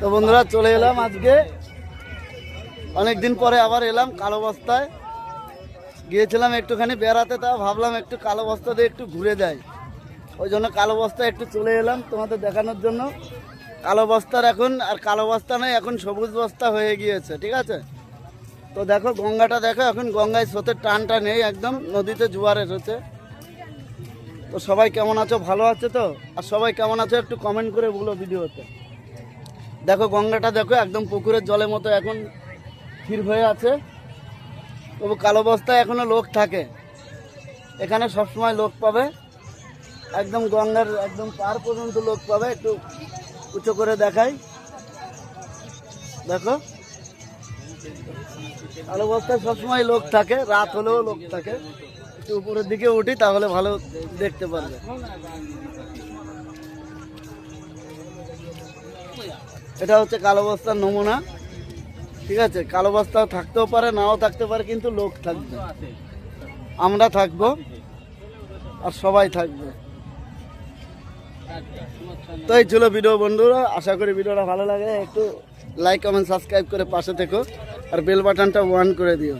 তো বন্ধুরা, চলে এলাম আজকে। অনেক দিন পরে আবার এলাম কালো বস্তায় গিয়েছিলাম একটুখানি বেড়াতে, তা ভাবলাম একটু কালো বস্তা দিয়ে একটু ঘুরে যাই। ওই জন্য কালো বস্তায় একটু চলে এলাম তোমাদের দেখানোর জন্য। কালো বস্তার এখন, আর কালো বস্তা নয়, এখন সবুজ বস্তা হয়ে গিয়েছে, ঠিক আছে? তো দেখো, গঙ্গাটা দেখো, এখন গঙ্গায় স্রোতের টানটা নেই একদম, নদীতে জোয়ার এসেছে। তো সবাই কেমন আছো, ভালো আছে তো? আর সবাই কেমন আছো একটু কমেন্ট করে বলো ভিডিওতে। দেখো, গঙ্গাটা দেখো, একদম পুকুরের জলের মতো এখন স্থির হয়ে আছে। তবু কালো বস্তায় এখনও লোক থাকে। এখানে সবসময় লোক পাবে। একদম গঙ্গার একদম পার পর্যন্ত লোক পাবে। একটু উঁচু করে দেখাই। দেখো। কালো বস্তায় সবসময় লোক থাকে, রাত হলেও লোক থাকে। একটু উপরের দিকে উঠি, তাহলে ভালো দেখতে পারবে। এটা হচ্ছে কালো বস্তার নমুনা। ঠিক আছে, কালো বস্তা থাকতেও পারে, নাও থাকতে পারে, কিন্তু লোক থাকবে। আমরা থাকব আর সবাই থাকবে। তো এই ছিল ভিডিও, বন্ধুরা। আশা করি ভিডিওটা ভালো লাগে। একটু লাইক কমেন্ট সাবস্ক্রাইব করে পাশে থেকো। আর বেল বাটনটা ওয়ান করে দিও।